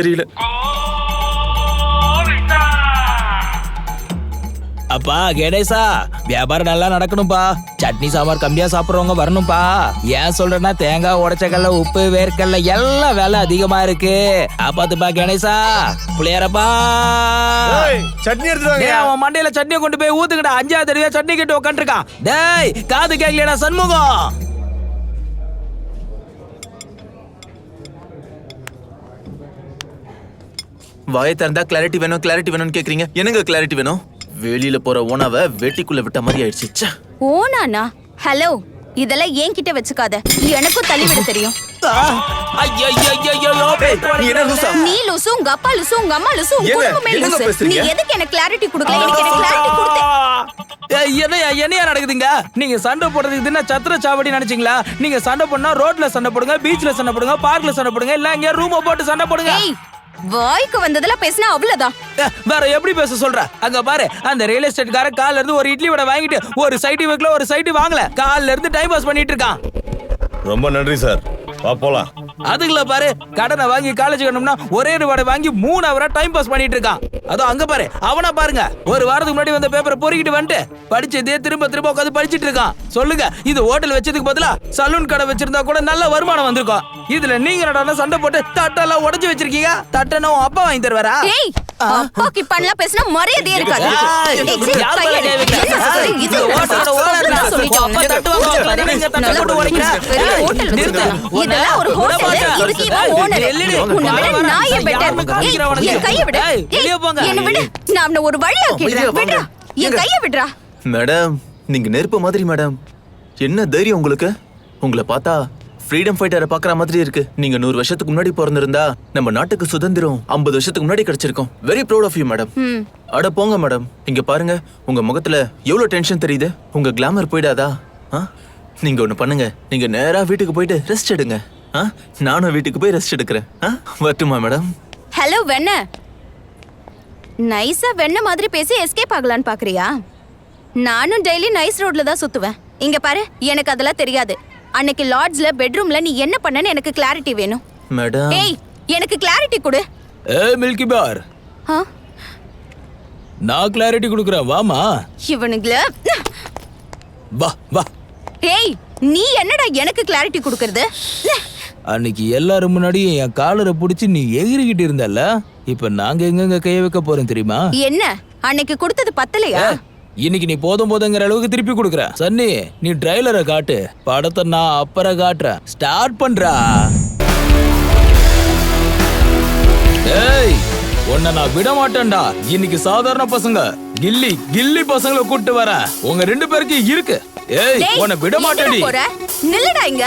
தெரியல. அப்பா கணேசா வியாபாரம் நல்லா நடக்கணும்பா. சட்னி சாம்பார் கம்மியா சாப்பிடுறவங்க வரணும்பா. ஏன் சொல்றேன்னா தேங்காய் உடைச்சக்கல்ல உப்பு வேர்க்கல்ல எல்லாம் விலை அதிகமா இருக்கு. ஆப்பாத்துப்பா கணேசா. புளியரப்பா சட்னி எடுத்துட்டு அவன் மண்டையில சட்னியை கொண்டு போய் ஊத்துக்கிட்ட அஞ்சாவது தடவையா சட்னி கட்டு உட்காந்துருக்கான் டேய் காது கேட்கலடா சண்முகம். வாயை திறந்தா கிளாரிட்டி வேணும் கிளாரிட்டி வேணும்னு கேக்குறீங்க. என்னங்க கிளாரிட்டி வேணும்? வெளியில போற உணவை வெட்டிக்குள்ள விட்ட மாதிரி ஆயிடுச்சு. ச்சே. ஓனானா? ஹலோ இதெல்லாம் என்கிட்ட வச்சுக்காத. எனக்கும் தள்ளிவிட தெரியும். ஆ, ஐயையையையோ, நீ லூசா? உங்க அப்பா லூசு உங்க அம்மா லூசு உங்க குடும்பமே? நீ எதுக்கு எனக்கு கிளாரிட்டி கொடுக்கல? எனக்கு எனக்கு கிளாரிட்டி கொடுத்த. என்னையா என்னையா நடக்குதுங்க? நீங்க சண்டை போடுறதுக்கு என்ன சத்திர சாவடி நினைச்சீங்களா? நீங்க சண்டை போடனா ரோட்ல சண்டை போடுங்க பீச்ல சண்டை போடுங்க பார்க்ல சண்டை போடுங்க இல்ல இங்க ரூம போட்டு சண்டை போடுங்க. ஏய் வாய்க்கு வந்ததுல பேசினா அவ்வளவுதான். வேற எப்படி பேச சொல்ற? அங்க பாரு அந்த ரியல் எஸ்டேட் கார கால்ல இருந்து ஒரு இட்லி வடை வாங்கிட்டு ஒரு சைட்டு வைக்கல ஒரு சைட்டு வாங்கல. கால்ல இருந்து டைம் பாஸ் பண்ணிட்டு இருக்கான். ரொம்ப நன்றி சார் வா போலாம். அதுக்குள்ள பாரு கடனை வாங்கி காலேஜ் கட்டணும்னா ஒரே ஒரு வாங்கி மூணு அவரா டைம் பாஸ் பண்ணிட்டு இருக்கான். அதோ அங்க பாரு அவனா பாருங்க. ஒரு வாரத்துக்கு முன்னாடி வந்த பேப்பரை பொறுக்கிட்டு வந்துட்டு படிச்சதே திரும்ப திரும்ப உட்காந்து படிச்சிட்டு இருக்கான். சொல்லுங்க இது ஹோட்டல் வச்சதுக்கு பதிலா சலூன் கடை வச்சிருந்தா கூட நல்ல வருமானம் வந்திருக்கும். இதுல நீங்க சண்டை போட்டு தட்டெல்லாம் உடஞ்சு வச்சிருக்கீங்க. தட்டை உன் அப்பா வாங்கி தருவாரா? அப்பாக்கு இப்பன்லாம் பேசினா மரியாதையே இருக்காது. இதெல்லாம் ஒரு ஹோட்டல். இதுக்கு இவன் ஓனர் உன்னை விட ஏய், உனக்கு. என் கையை விடு. ஏய், ஏய், வெளிய போங்க. என்னை விடு நான் அவனை ஒரு வழி ஆக்கிடுறேன். விடுறா. என். கையை விடுறா. மேடம் நீங்க நெருப்பு மாதிரி மேடம். என்ன தைரியம் உங்களுக்கு? உங்களை பார்த்தா ஃப்ரீடம் ஃபைட்டரை பாக்குற மாதிரி இருக்கு. நீங்க நூறு வருஷத்துக்கு முன்னாடி பிறந்திருந்தா நம்ம நாட்டுக்கு சுதந்திரம் ஐம்பது வருஷத்துக்கு முன்னாடி கிடைச்சிருக்கும். Very proud of you madam அட போங்க மேடம் இங்க பாருங்க உங்க முகத்துல எவ்வளவு டென்ஷன் தெரியுது? உங்க கிளாமர் போயிடாதா? நீங்க ஒண்ணு பண்ணுங்க. நீங்க நேரா வீட்டுக்கு போயிட்டு ரெஸ்ட் எடுங்க? நானும் வீட்டுக்கு போய் ரெஸ்ட் எடுக்கிறேன்? வரட்டுமா மேடம் ஹலோ வெண்ண. நைஸா வெண்ண மாதிரி பேசி எஸ்கேப் ஆகலான்னு பாக்குறியா? நானும் டெய்லி நைஸ் ரோட்ல தான் சுத்துவேன். இங்க பாரு எனக்கு அதெல்லாம் தெரியாது. அன்னைக்கு லாட்ஜ்ல பெட்ரூம்ல நீ என்ன பண்ணன்னு எனக்கு கிளாரிட்டி வேணும். மேடம் ஏய் எனக்கு கிளாரிட்டி கொடு. ஏய் மில்கி பார் நான் கிளாரிட்டி கொடுக்குறேன் வாமா இவனுங்கள. வா வா. ஏய் நீ என்னடா எனக்கு கிளாரிட்டி கொடுக்கறது? அன்னைக்கு எல்லாரும் முன்னாடியும் என் காலரை பிடிச்சி நீ எகிரிக்கிட்டு இருந்தல்ல இப்ப நாங்க எங்கெங்க கைய வைக்க போறோம் தெரியுமா? என்ன? அன்னைக்கு கொடுத்தது பத்தலையா? இன்னைக்கு நீ போதும் போதுங்கிற அளவுக்கு திருப்பி கொடுக்குற. சன்னி நீ ட்ரைலரை காட்டு. படத்தை நான் அப்புறம் காட்டுறேன். ஸ்டார்ட் பண்றா. ஏய் உன்னை நான் விட மாட்டேன்டா. இன்னைக்கு சாதாரண பசங்க. கில்லி கில்லி பசங்களை கூட்டு வரேன். உங்க ரெண்டு பேருக்கு இருக்கு. ஏய் உன்னை விட மாட்டேன்டி. நில்லுடா இங்க.